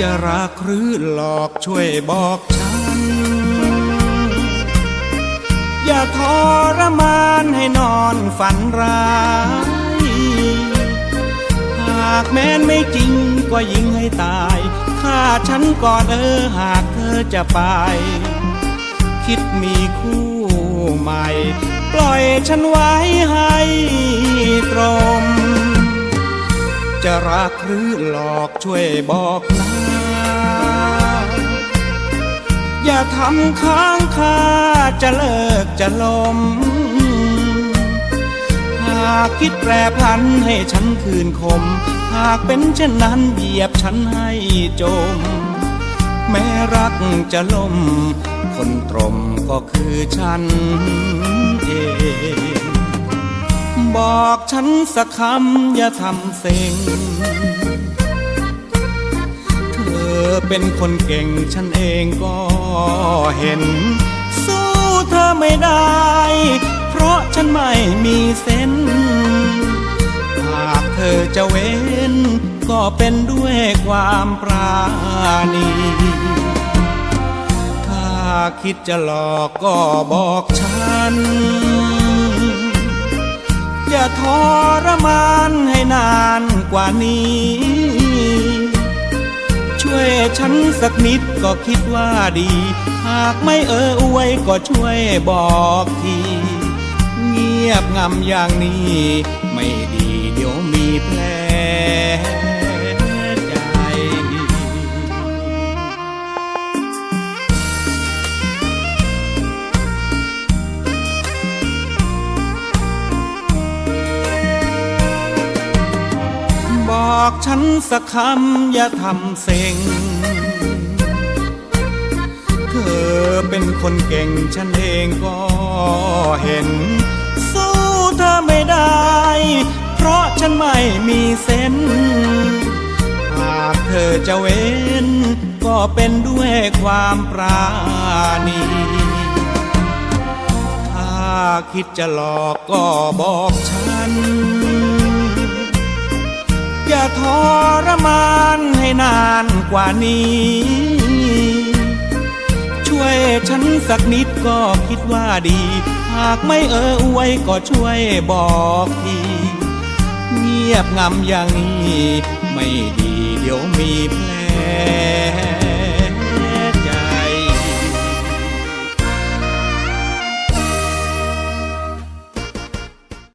จะรักหรือหลอกช่วยบอกฉัน อย่าทรมานให้นอนฝันร้าย หากแม้นไม่จริงก็ยิงให้ตายฆ่าฉันก่อนเออหากเธอจะไป คิดมีคู่ใหม่ ปล่อยฉันไว้ให้ตรง รักหรือหลอกช่วยบอกนะอย่าทำค้างคาจะเลิกจะลม หากคิดแปรพันให้ฉันคืนคม หากเป็นเช่นนั้นเหยียบฉันให้จม แม้รักจะล่ม คนตรมก็คือฉันเอง บอกฉันสักคำอย่าทำเซ็ง เธอเป็นคนเก่งฉันเองก็เห็น สู้เธอไม่ได้ เพราะฉันไม่มีเส้นหากเธอจะเว้น ก็เป็นด้วยความปราณีถ้าคิดจะหลอกก็บอกฉัน ทรมานให้นานกว่านี้ ช่วยฉันสักนิดก็คิดว่าดี หากไม่เอออวยก็ช่วยบอกที เงียบงำอย่างนี้ อกฉันสักคำอย่าทำเซ็ง เธอเป็นคนเก่งฉันเองก็เห็น สู้เธอไม่ได้ เพราะฉันไม่มีเส้น หากเธอจะเว้น ก็เป็นด้วยความปราณีถ้าคิดจะหลอกก็บอกฉัน อย่าทรมานให้นานกว่านี้ ช่วยฉันสักนิดก็คิดว่าดี หากไม่เอออวยก็ช่วยบอกที เงียบงำอย่างนี้ ไม่ดีเดี๋ยวมีแผล